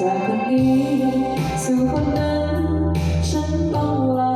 จากคนนี้สู่คนนั้น ฉันต้องลา